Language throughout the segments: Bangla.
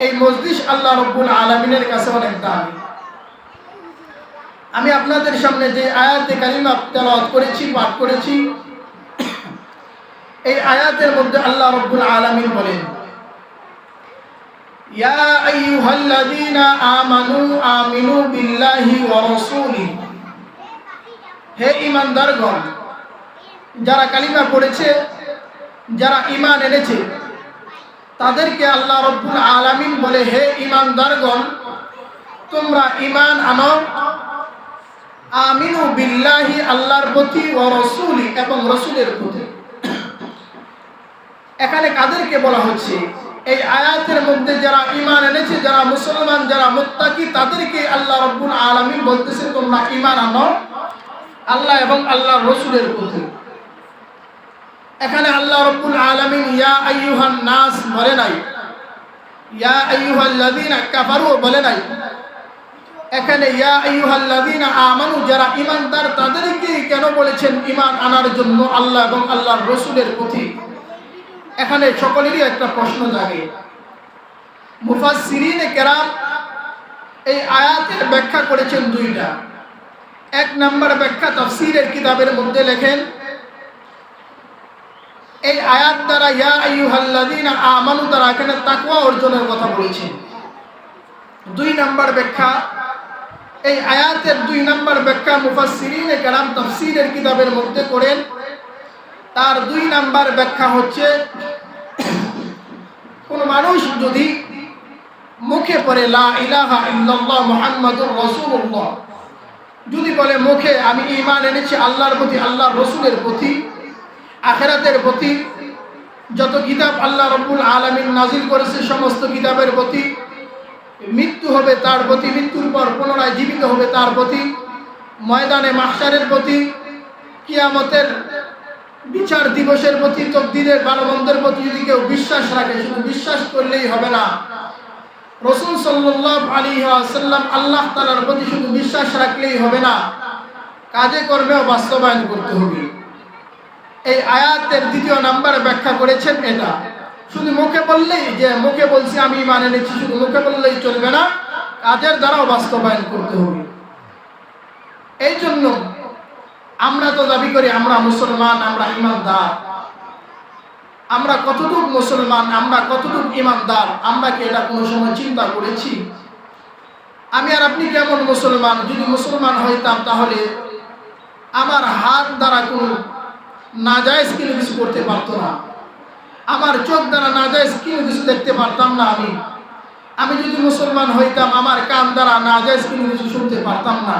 এই মজলিস আল্লাহ রব্বুল আলমিনের কাছে অনেক দামি। আমি আপনাদের সামনে যে আয়াতে কালিমা তেলাওয়াত করেছি, পাঠ করেছি, এই আয়াতের মধ্যে আল্লাহ রব্বুল আলমিন বলেন, ইয়া আইয়ুহাল্লাযীনা আমানু আমিনু বিল্লাহি ওয়া রাসূলিহি হে ঈমানদারগণ, যারা কালিমা পড়েছে, যারা ঈমান এনেছে তাদেরকে আল্লাহ রব্বুল আলামিন বলে, হে ঈমানদারগণ, তোমরা ইমান আনো। আমিনু বিল্লাহি, আল্লাহর প্রতি ও রসুলি এবং রসুলের প্রতি। এখানে কাদেরকে বলা হচ্ছে, এই আয়াতের মধ্যে যারা ঈমান এনেছে, যারা মুসলমান, যারা মুত্তাকি, তাদেরকে আল্লাহ রব্বুল আলামিন বলতেছে, তোমরা ঈমান আনো আল্লাহ এবং আল্লাহর রসুলের প্রতি। এখানে আল্লাহ রব্বুল আলামিন, ইয়া আইয়ুহান নাস বলে নাই। ইয়া আইয়ুহাল্লাযীনা কাফারু বলে নাই। এখানে, ইয়া আইয়ুহাল্লাযীনা আমানু যারা ঈমানদার, তাদেরকে কেন বলেছেন ঈমান আনার জন্য আল্লাহ এবং আল্লাহর রসুলের প্রতি এখানে সকলেরই একটা প্রশ্ন জাগে। মুফাসসিরিনে কেরাম এই আয়াতের ব্যাখ্যা করেছেন দুইটা। এক নম্বর ব্যাখ্যা তাফসীরের কিতাবের মধ্যে লেখেন এই আয়াত দ্বারা, ইয়া আইয়ুহাল্লাযীনা আমানু তারা এখানে তাকওয়া অর্জনের কথা বলেছেন দুই নাম্বার ব্যাখ্যা। এই আয়াতের দুই নাম্বার ব্যাখ্যা মুফাসসিরিনে কেরাম তাফসীরের কিতাবের মধ্যে করেন। তার দুই নাম্বার ব্যাখ্যা হচ্ছে, কোন মানুষ যদি মুখে পড়ে, লা ইলাহা ইল্লাল্লাহ মুহাম্মাদুর রাসূলুল্লাহ যদি বলে, মুখে আমি ঈমান এনেছি আল্লাহর প্রতি, আল্লাহর রসুলের প্রতি আখেরাতের প্রতি যত কিতাব আল্লাহ রব্বুল আলমিন নাজিল করেছে, সমস্ত কিতাবের প্রতি মৃত্যু হবে তার প্রতি, মৃত্যুর পর পুনরায় জীবিত হবে তার প্রতি, ময়দানে মাস্টারের প্রতি, কিয়ামতের বিচার দিবসের প্রতি, তকদিরের বালবন্ধের প্রতি যদি কেউ বিশ্বাস রাখে, শুধু বিশ্বাস করলেই হবে না। রসুল সাল্লাহ আলী আসাল্লাম আল্লাহ তালার প্রতি শুধু বিশ্বাস রাখলেই হবে না। কাজে কর্মেও বাস্তবায়ন করতে হবে। এই আয়াতের দ্বিতীয় নাম্বার ব্যাখ্যা করেছেন এটা। শুধু মুখে বললেই যে মুখে বলছি আমি মানে নিচ্ছি শুধু মুখে বললেই চলবে না, কাজের দ্বারাও বাস্তবায়ন করতে হবে। এই জন্য আমরা তো দাবি করি আমরা মুসলমান, আমরা ইমানদার। আমরা কতটুক মুসলমান, আমরা কতটুক ইমানদার, আমরা কি এটা কোনো সময় চিন্তা করেছি? আমি আর আপনি কেমন মুসলমান? যদি মুসলমান হইতাম তাহলে আমার হাত দ্বারা কোনো নাজায়জ কিনে কিছু করতে পারতো না। আমার চোখ দ্বারা নাজায়জ কিনে কিছু দেখতে পারতাম না আমি। আমি যদি মুসলমান হইতাম, আমার কান দ্বারা নাজায়জ কিনে কিছু শুনতে পারতাম না।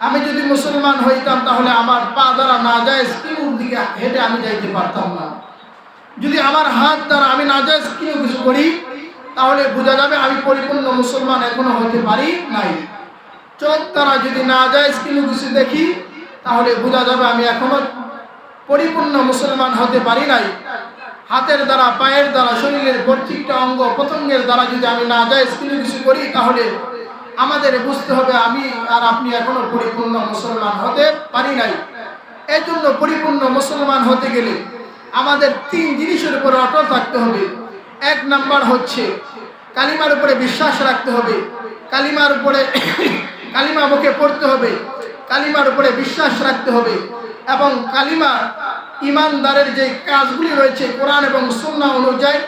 আমি যদি মুসলমান হইতাম, তাহলে আমার পা দ্বারা নাজায়জ কিনুর দিকে হেঁটে আমি যাইতে পারতাম না। যদি আমার হাত দ্বারা আমি নাজায়জ কিনে কিছু করি, তাহলে বোঝা যাবে আমি পরিপূর্ণ মুসলমান এখনও হতে পারি নাই। চোখ দ্বারা যদি নাজায়জ কিনে কিছু দেখি, তাহলে বোঝা যাবে আমি এখনও পরিপূর্ণ মুসলমান হতে পারি নাই। হাতের দ্বারা, পায়ের দ্বারা, শরীরের প্রত্যেকটা অঙ্গ প্রত্যঙ্গের দ্বারা যদি আমি না যাই স্কিনে কিছু করি, তাহলে আমাদের বুঝতে হবে আমি আর আপনি এখনও পরিপূর্ণ মুসলমান হতে পারি নাই। এই জন্য পরিপূর্ণ মুসলমান হতে গেলে আমাদের তিন জিনিসের উপরে অটল থাকতে হবে। এক নাম্বার হচ্ছে কালিমার উপরে বিশ্বাস রাখতে হবে। কালিমার উপরে, কালিমা মুখে পড়তে হবে। কালিমার উপরে বিশ্বাস রাখতে হবে। এবং কালিমা ইমানদারের যে কাজগুলি রয়েছে কোরআন এবং সুন্না অনুযায়ী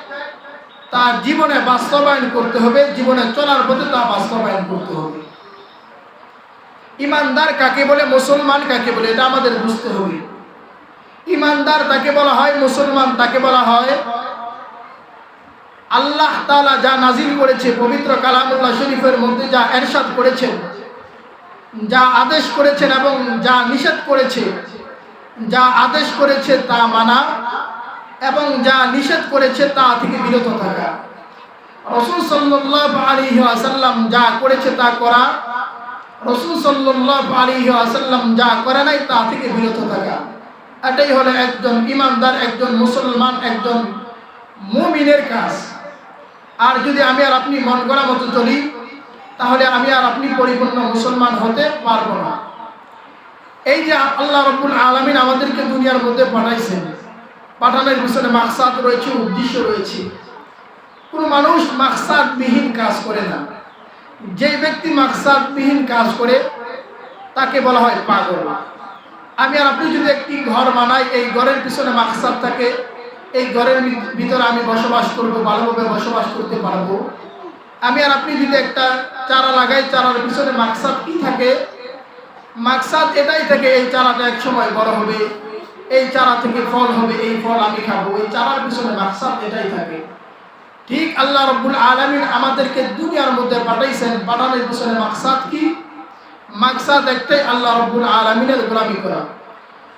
তার জীবনে বাস্তবায়ন করতে হবে, জীবনে চলার পথে তা বাস্তবায়ন করতে হবে। ইমানদার কাকে বলে? মুসলমান কাকে বলে? এটা আমাদের বুঝতে হবে। ইমানদার তাকে বলা হয়, মুসলমান তাকে বলা হয় আল্লাহ তালা যা নাজিল করেছে, পবিত্র কালামুল্লাহ শরীফের মধ্যে যা এরশাদ করেছেন, যা আদেশ করেছেন এবং যা নিষেধ করেছে যা আদেশ করেছে তা মানা এবং যা নিষেধ করেছে তা থেকে বিরত থাকা। রসুল সাল্লাহ আলী আসাল্লাম যা করেছে তা করা, রসুল সাল্লাহ আলী আসাল্লাম যা করে নাই তা থেকে বিরত থাকা। এটাই হলো একজন ইমানদার, একজন মুসলমান, একজন মুমিনের কাজ। আর যদি আমি আর আপনি মন করা মতো চলি, তাহলে আমি আর আপনি পরিপূর্ণ মুসলমান হতে পারব না। এই যে আল্লাহ রব্বুল আলমিন আমাদেরকে দুনিয়ার মধ্যে পাঠাইছেন, পাঠানোর পিছনে মাকসাদ রয়েছে, উদ্দেশ্য রয়েছে। কোনো মানুষ মাকসাদবিহীন কাজ করে না। যে ব্যক্তি মাকসাদবিহীন কাজ করে, তাকে বলা হয় পাগল। আমি আর আপনি যদি একটি ঘর বানাই, এই ঘরের পিছনে মাকসাদ থাকে, এই ঘরের ভিতরে আমি বসবাস করব, ভালোভাবে বসবাস করতে পারব। আমি আর আপনি যদি একটা চারা লাগাই, চারার পিছনে মাকসাদ কি থাকে মাকসাদ এটাই থাকে এই চারাটা এক সময় বড় হবে এই চারা থেকে ফল হবে এই ফল আমি খাবো এই চারার পিছনে মাকসাদ এটাই থাকে ঠিক আল্লাহ রব্বুল আলমিন আমাদেরকে দুনিয়ার মধ্যে পাঠাইছেন পাঠানোর পিছনে মাকসাদ কি মাকসাদ একটাই আল্লাহ রব্বুল আলমিনের গোলামি করা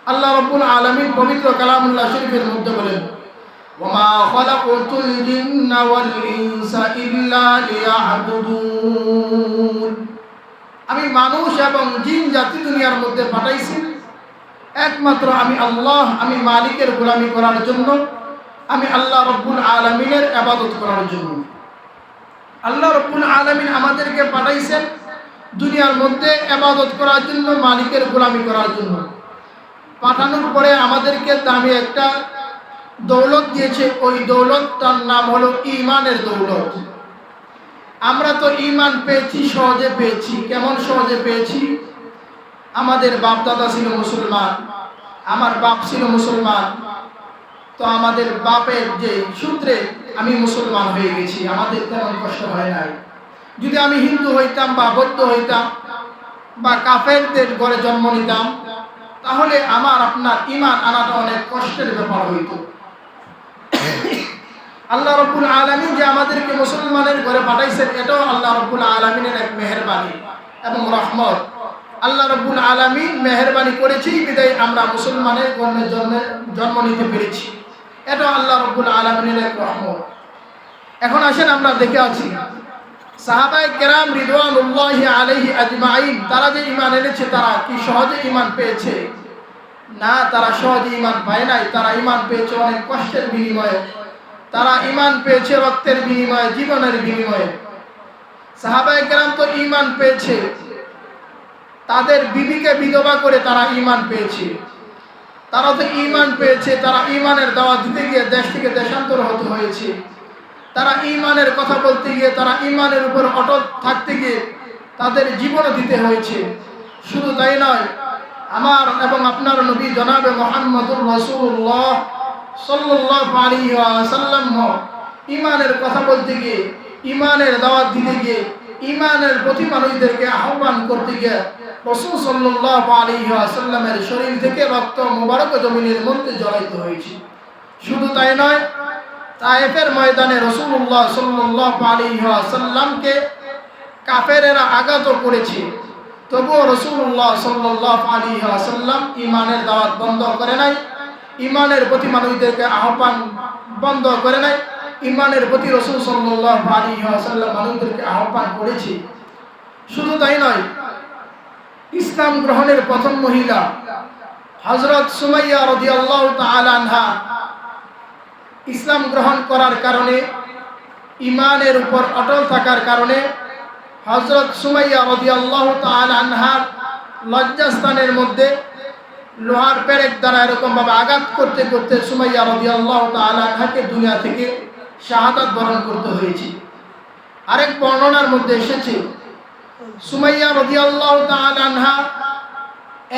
আল্লাহ রব্বুল আলমিন পবিত্র কালামুল্লাহ শরীফের মধ্যে বলেন وما خلقت الجن والإنس إلا ليعبدون আমি মানুষ এবং জিন জাতি দুনিয়ার মধ্যে পাঠাইছি। একমাত্র আমি আল্লাহ, আমি মালিকের গোলামি করার জন্য, আমি আল্লাহ রব্বুল আলমিনের আবাদত করার জন্য। আল্লাহ রব্বুল আলমিন আমাদেরকে পাঠাইছেন দুনিয়ার মধ্যে আবাদত করার জন্য, মালিকের গোলামি করার জন্য। পাঠানোর পরে আমাদেরকে দামি একটা দৌলত দিয়েছে। ওই দৌলতটার নাম হলো ইমানের দৌলত। আমরা তো ইমান পেয়েছি, সহজে পেয়েছি। কেমন সহজে পেয়েছি? আমাদের বাপ দাদা ছিল মুসলমান, আমার বাপ ছিল মুসলমান। তো আমাদের বাপের যে সূত্রে আমি মুসলমান হয়ে গেছি, আমাদের তেমন কষ্ট হয় নাই। যদি আমি হিন্দু হইতাম বা বৌদ্ধ হইতাম বা কাফেরদের ঘরে জন্ম নিতাম, তাহলে আমার আপনার ইমান আনাটা অনেক কষ্টের ব্যাপার হইত। আল্লাহ রব্বুল আলমিন যে আমাদেরকে মুসলমানের ঘরে পাঠাইছেন, এটাও আল্লাহ রব্বুল আলমিনের এক মেহরবানি এবং রহমত। আল্লাহ রব্বুল আলমিন মেহরবানি করেছি বিদায় আমরা মুসলমানের গণের জন্ম জন্ম নিতে পেরেছি। এটাও আল্লাহ রব্বুল আলমিনের এক রহমত। এখন আসেন আমরা দেখে আছি সাহাবাই কেরাম রিদওয়ানুল্লাহি আলাইহি আজমাইন, তারা যে ইমান এনেছে, তারা কি সহজে ইমান পেয়েছে? না, তারা সহজে ইমান পায় নাই, তারা ইমান পেয়েছে অনেক কষ্টের বিনিময়ে। তারা ইমান পেয়েছে রক্তের বিনিময়ে, জীবনের বিনিময়ে। সাহাবাই গ্রাম তো ইমান পেয়েছে। তাদের বিবিকে বিধবা করে তারা ইমান পেয়েছে। তারা তো ইমান পেয়েছে, তারা ইমানের দাওয়া দিতে গিয়ে দেশ থেকে দেশান্তর হতে হয়েছে। তারা ইমানের কথা বলতে গিয়ে, তারা ইমানের উপর অটল থাকতে গিয়ে তাদের জীবনও দিতে হয়েছে। শুধু তাই নয়, আমার এবং আপনার নবী জনাবে মোহাম্মদুর রসুল্লাহ ইমানের কথা বলতে গিয়ে, ইমানের দাওয়াত দিতে গিয়ে, ইমানের প্রতি মানুষদেরকে আহ্বান করতে গিয়ে রসুল সাল্লাহ আলী সাল্লামের শরীর থেকে রক্ত মোবারক জমিনের মধ্যে জড়াইতে হয়েছে। শুধু তাই নয়, তায়েফের ময়দানে রসুল্লাহ সাল্লাহ আলী সাল্লামকে কাফেরেরা আঘাত করেছে। তবুও রসুল্লাহ সাল্লাহ আলী সাল্লাম ইমানের দাওয়াত বন্ধ করে নাই। ইমানের প্রতি মানুষদেরকে আহ্বান বন্ধ করে নাই। ইমানের প্রতি রসুল সাল্লাহ আলী মানুষদেরকে আহ্বান করেছে। শুধু তাই নয়, ইসলাম গ্রহণের প্রথম মহিলা হজরত সুমাইয়া রদি আল্লাহ আনহা ইসলাম গ্রহণ করার কারণে, ইমানের উপর অটল থাকার কারণে হজরত সুমাইয়া রদি আল্লাহ আনহার লজ্জাস্থানের মধ্যে লোহার পেরেক দ্বারা এরকমভাবে আঘাত করতে করতে সুমাইয়া রদি আল্লাহ আনহাকে দুনিয়া থেকে শাহাদাত বরণ করতে হয়েছে। আরেক বর্ণনার মধ্যে এসেছে, সুমাইয়া রদি আল্লাহ আনহা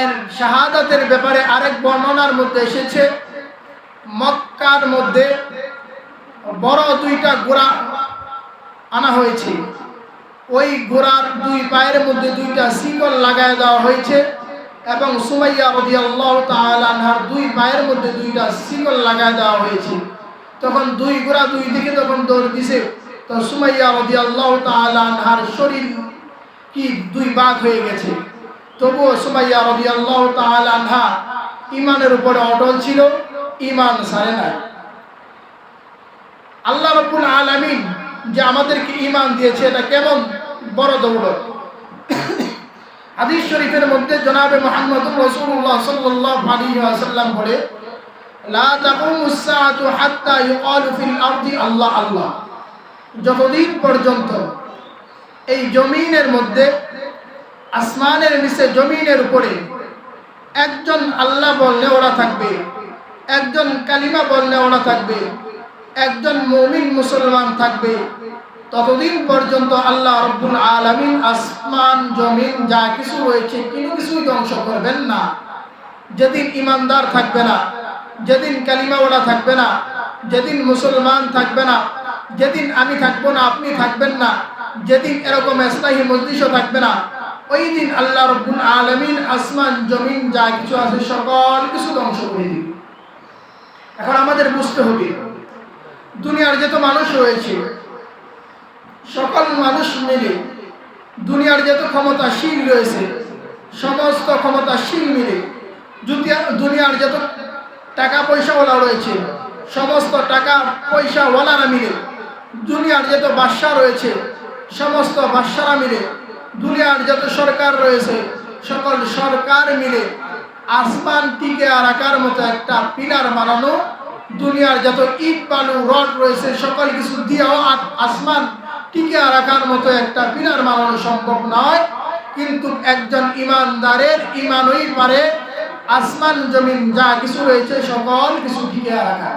এর শাহাদাতের ব্যাপারে আরেক বর্ণনার মধ্যে এসেছে, মক্কার মধ্যে বড় দুইটা গোড়া আনা হয়েছে। ওই গোড়ার দুই পায়ের মধ্যে দুইটা শিকল লাগায় দেওয়া হয়েছে। এবং সুমাইয়া রদি আল্লাহ তালানহার দুই পায়ের মধ্যে দুইটা শিকল লাগায় দেওয়া হয়েছে। তখন দুই গোড়া দুই দিকে তখন দৌড় দিছে, তো সুমাইয়া রদি আল্লাহ তালানহার শরীর কি দুই বাঘ হয়ে গেছে। তবুও সুমাইয়া রদি আল্লাহ তালানহা ইমানের উপরে অটল ছিল ইমান সারে নাই। আল্লাহ রব্বুল আলমিন যে আমাদেরকে ইমান দিয়েছে, এটা কেমন বড় দৌলত? হাদিস শরীফের মধ্যে জনাবে মোহাম্মদ রসুল্লাহ সাল্লাহ আলী আসাল্লাম বলে আল্লাহ আল্লাহ। যতদিন পর্যন্ত এই জমিনের মধ্যে, আসমানের নিচে জমিনের উপরে একজন আল্লাহ বললে ওরা থাকবে, একজন কালিমা বললে ওরা থাকবে, একজন মমিন মুসলমান থাকবে ততদিন পর্যন্ত আল্লাহ রব্বুল আলমিন আসমান, জমিন, যা কিছু রয়েছে, কোনো কিছুই ধ্বংস করবেন না। যেদিন ইমানদার থাকবে না, যেদিন কালিমাওয়ালা থাকবে না, যেদিন মুসলমান থাকবে না, যেদিন আমি থাকব না, আপনি থাকবেন না, যেদিন এরকম ইসলাহী মজলিসও থাকবে না, ওই দিন আল্লাহ রব্বুল আলমিন আসমান, জমিন, যা কিছু আছে, সকল কিছু ধ্বংস করে দিবে। এখন আমাদের বুঝতে হবে, দুনিয়ার যত মানুষ রয়েছে সকল মানুষ মিলে দুনিয়ার যত ক্ষমতাশীল রয়েছে, সমস্ত ক্ষমতাশীল মিলে দুনিয়া- দুনিয়ার যত টাকা পয়সাওয়ালা রয়েছে, সমস্ত টাকা পয়সাওয়ালারা মিলে দুনিয়ার যত বাদশা রয়েছে, সমস্ত বাদশারা মিলে দুনিয়ার যত সরকার রয়েছে, সকল সরকার মিলে আসমান টিকে রাখার মতো একটা পিলার বানানো দুনিয়ার যত ইট, বালু, রড রয়েছে, সকল কিছু দিয়েও আসমান টিকে রাখার মতো একটা পিলার বানানো সম্ভব নয়। কিন্তু একজন ইমানদারের ইমানই পারে, আসমান, জমিন, যা কিছু রয়েছে, সকল কিছু টিকে রাখা